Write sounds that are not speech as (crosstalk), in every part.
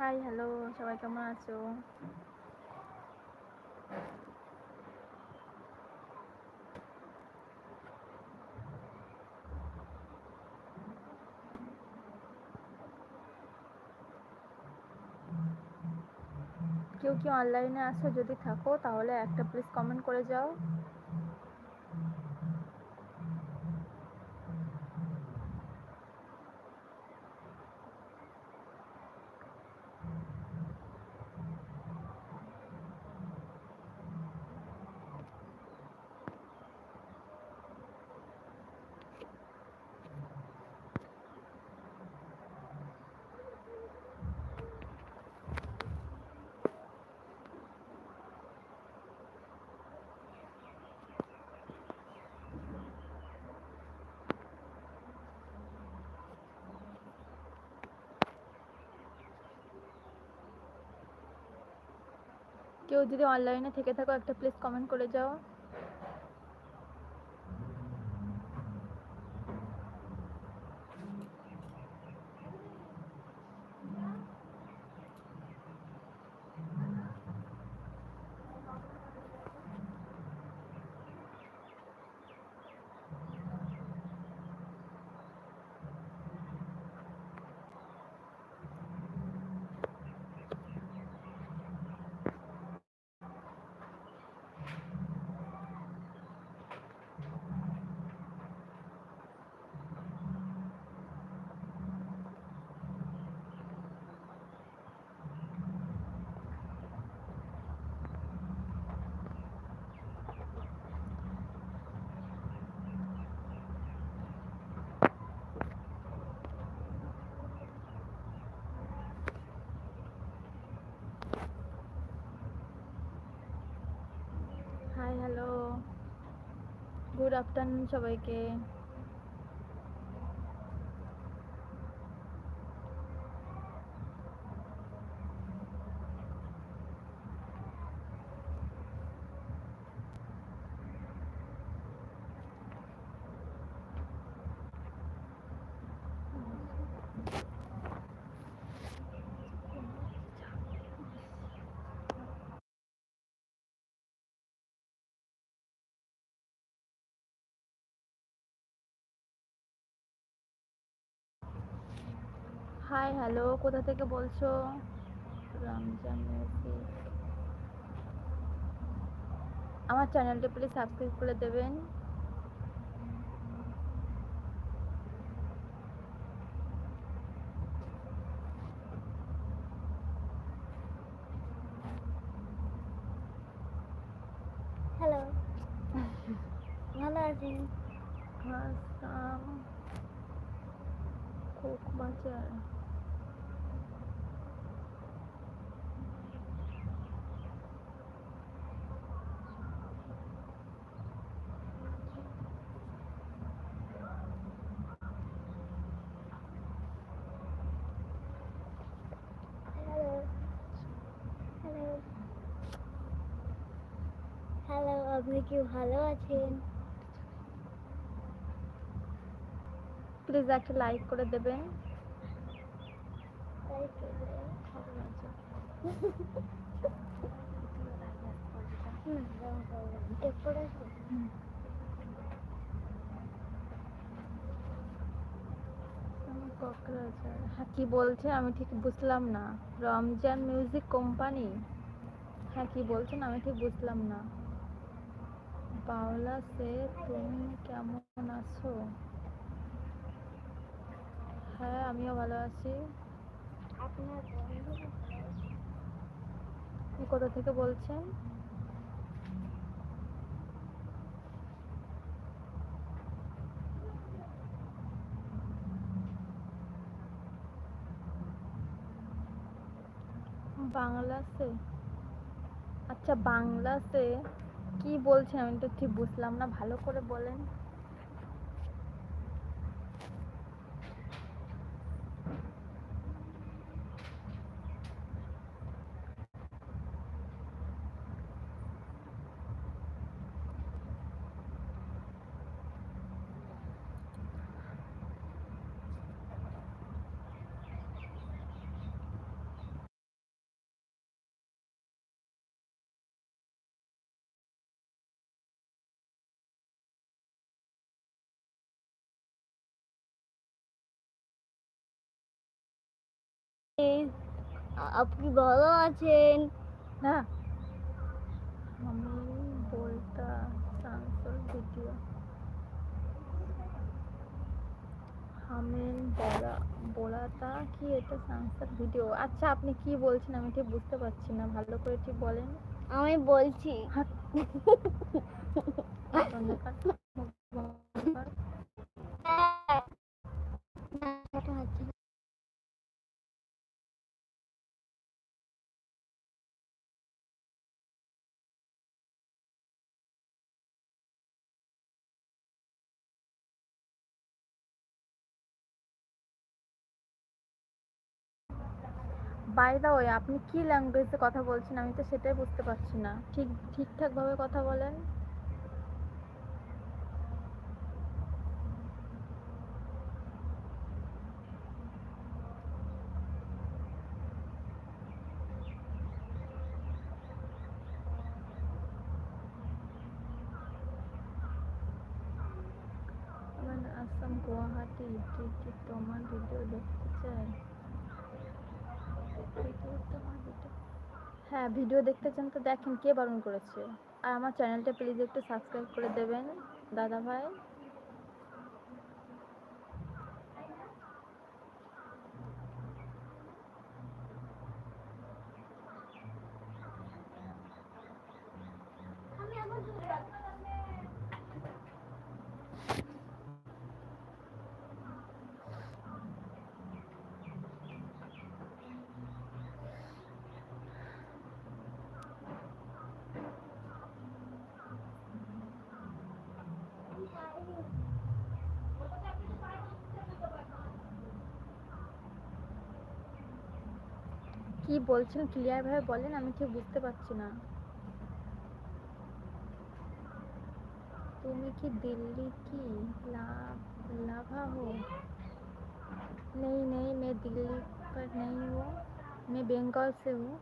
Hi hello সবাই কেমন আছো? কেউ কি অনলাইনে আছো? যদি থাকো, তাহলে একটা প্লিজ কমেন্ট করে যাও। কেউ যদি অনলাইনে থেকে থাকো একটা প্লিজ কমেন্ট করে যাও হাই হ্যালো গুড আফটারনুন সবাইকে। হাই হ্যালো কোথা থেকে বলছো? রমজান আমার চ্যানেলটা প্লিজ সাবস্ক্রাইব করে দেবেন। হ্যালো ভালো আছি Assam Kokrajhar hello hello hello আপনি কি ভালো আছেন? প্লিজ একটা লাইক করে দেবেন। হ্যাঁ কি বলছে আমি ঠিক বুঝলাম না। রমজান মিউজিক কোম্পানি হ্যাঁ কি বলছেন আমি ঠিক বুঝলাম না। বাওলা সে তুমি কেমন আছো? হ্যাঁ আমিও ভালো আছি। আপনি কোথা থেকে বলছেন? বাংলাতে আচ্ছা বাংলাতে কি বলছেন আমি তো ঠিক বুঝলাম না ভালো করে বলেন। আপনি ভালো আছেন? না। আমি বলতা ট্রান্সফার ভিডিও হামেন বলা বলাটা কি এটা ট্রান্সফার ভিডিও আচ্ছা আপনি কি বলছেন আমি ঠিক বুঝতে পারছি না ভালো করে ঠিক বলেন। আমি বলছি। বাই দা ওয়ে আপনি কি ল্যাঙ্গুয়েজে কথা বলছেন আমি তো সেটাই বুঝতে পারছি না। ঠিক ঠিকঠাক ভাবে কথা বলেন। আসাম, গুয়াহাটি। কি তোমার ভিডিও দেখতে চাই। হ্যাঁ ভিডিও দেখতে চান তো দেখেন কে বারণ করেছে। আর আমার চ্যানেলটা প্লিজ একটু সাবস্ক্রাইব করে দেবেন দাদা ভাই কি বলছেন ক্লিয়ার ভাবে বলেন আমি ঠিক বুঝতে পারছি না তুমি কি दिल्ली की ला लाभा हो नहीं नहीं मैं दिल्ली पर नहीं हूँ मैं बंगाल से हूँ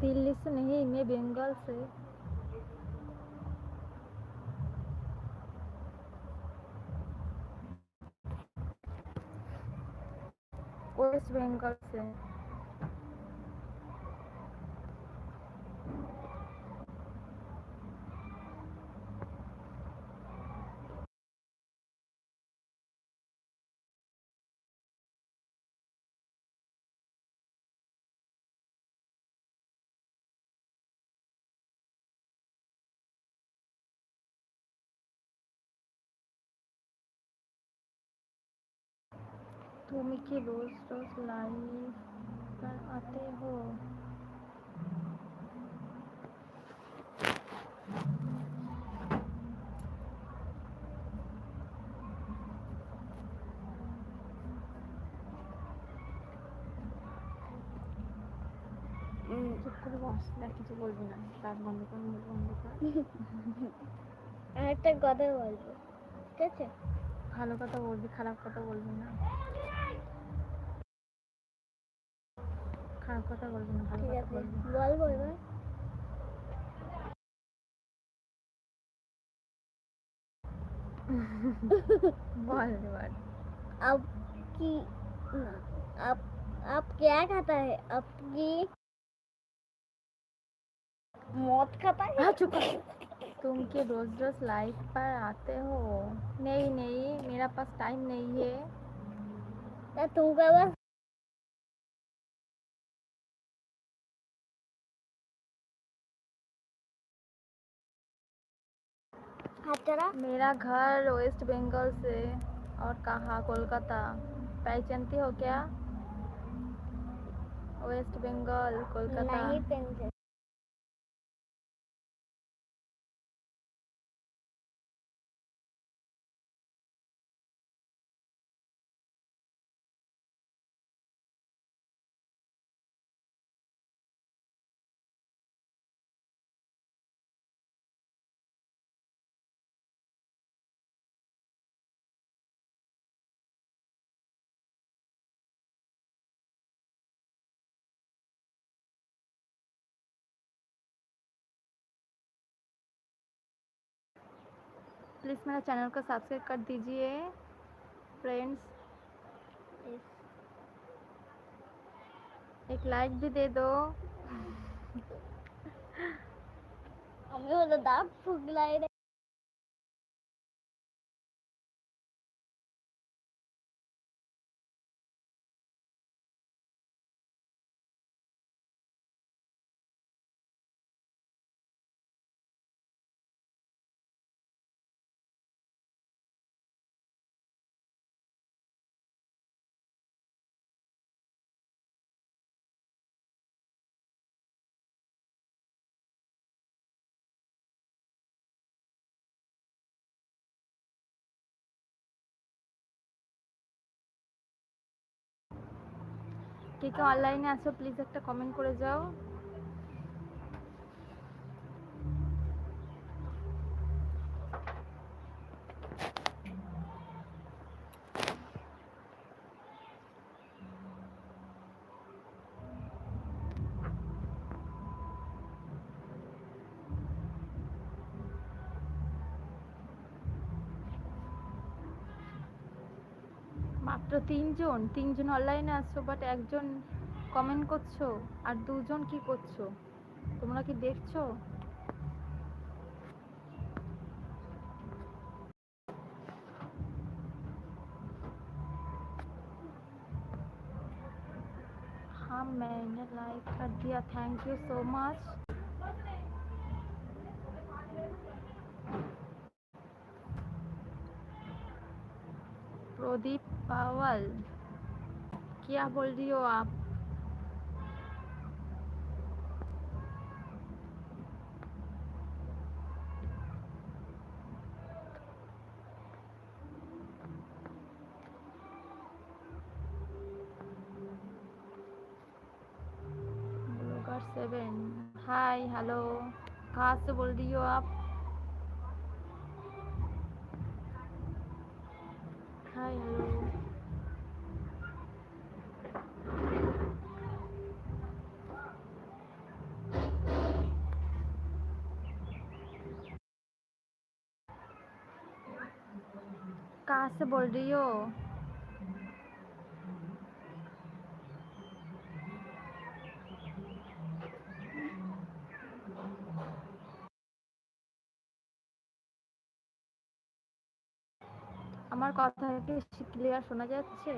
दिल्ली से नहीं मैं बंगाल से always rain goes in. তুমি কি रोज रोज लाइव पर आते हो উম, চুপ করে বস দেখ কিছু বলবি না কাজ বন্ধ কর মুখ বন্ধ কর (laughs) আর একটা কথা বলবো ঠিক আছে ভালো কথা বলবি খারাপ কথা বলবি না খারাপ কথা বলবি না ভালো ঠিক কথা আছে বলবি বলবো এবার বল এবার अब की अब अब क्या खाता है अब की मौत खाता है हाँ चुप कर। तुम क्या रोज रोज लाइव पर आते हो नहीं नहीं मेरा पास टाइम नहीं है तो तुमको बस चढ़ा मेरा घर वेस्ट बंगाल से और कहा? कोलकाता। पहचानती हो क्या? वेस्ट बंगाल कोलकाता। नहीं प्लीज़ मेरा चैनल को सब्सक्राइब कर दीजिए फ्रेंड्स इस- एक लाइक भी दे दो আমি হলো দাঁত ফুগলাই কে কে অনলাইনে আছো প্লিজ একটা কমেন্ট করে যাও। মাত্র তিনজন তিনজন অনলাইনে আছো বাট একজন কমেন্ট করছো আর দুজন কি করছো তোমরা কি দেখছো हाँ मैंने लाइक कर दिया thank you so much Pradeep पावल क्या बोल रही हो आप ब्लॉगर सेवन हाय हेलो कहाँ से बोल रही हो आप हाय हेलो से बोल रही हो আমার কথা কি ক্লিয়ার শোনা যাচ্ছে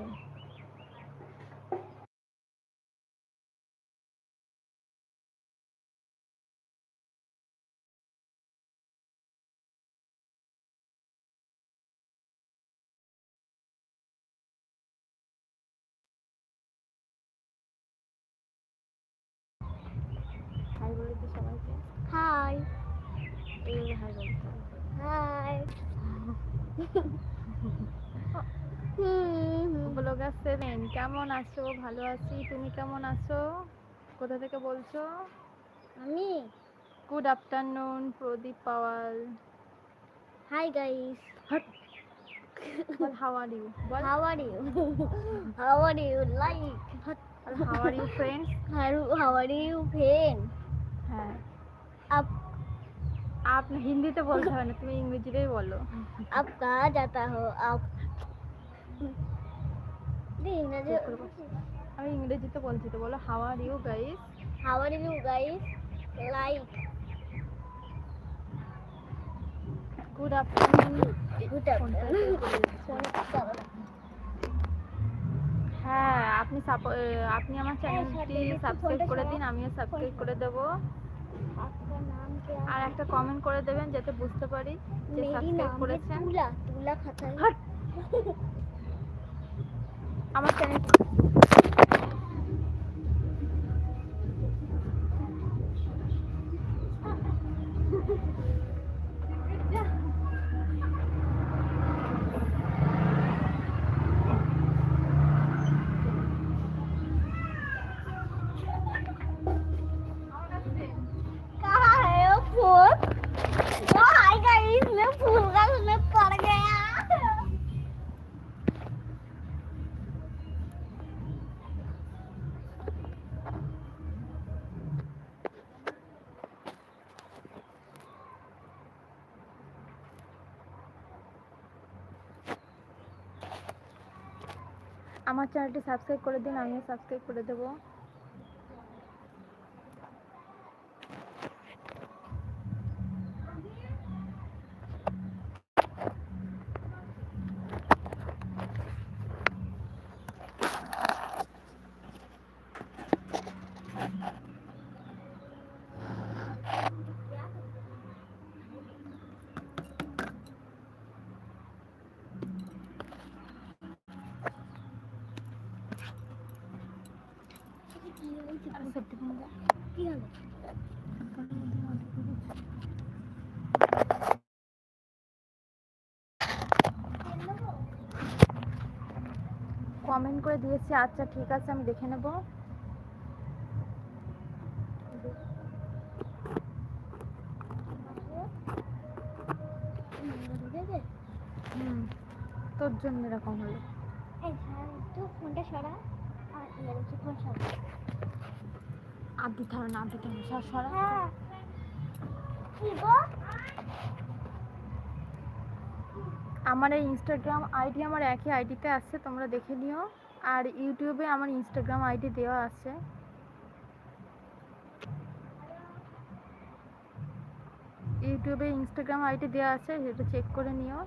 হুম। ব্লগার সেভেন কেমন আছো? ভালো আছি। তুমি কেমন আছো? কোথা থেকে বলছো? আমি? Good afternoon Pradeep Pawal. Hi guys ball how are you ball how are you how are you like how are you friends how are you friend হ্যাঁ। आप आप হিন্দিতে বলতে হবে না তুমি ইংরেজিতেই বলো आप कहाँ जाता हो आप दिन আমি ইংরেজিতে বলছি তো বলো how are you guys How are you guys? Like, good afternoon good afternoon. হ্যাঁ আপনি সাপো- এ, আপনি আমার চ্যানেলটি সাথে একটু সাবস্ক্রাইব ফোনটা করে সরাও। দিন আমিও সাবস্ক্রাইব করে দেবো आपका नाम क्या আর একটা কমেন্ট করে দেবেন যাতে বুঝতে পারি যে সাবস্ক্রাইব করেছেন। তুলা তুলা আমার চ্যানেল আমার চ্যানেলটি সাবস্ক্রাইব করে দিন আমিও সাবস্ক্রাইব করে দেবো। কি হলো? কমেন্ট করে দিয়েছি আচ্ছা ঠিক আছে আমি দেখে নেব। তোর জন্য এরকম হলো। একটু ফোনটা সরা আর হচ্ছে ফোন সরা। ধারণা আদি ধারণা সর আমার এই ইনস্টাগ্রাম আইডি আমার একই আইডিতে আছে তোমরা দেখে নিও। আর ইউটিউবে আমার ইনস্টাগ্রাম আইডি দেওয়া আছে। ইউটিউবে ইনস্টাগ্রাম আইডি দেওয়া আছে সেটা চেক করে নিও।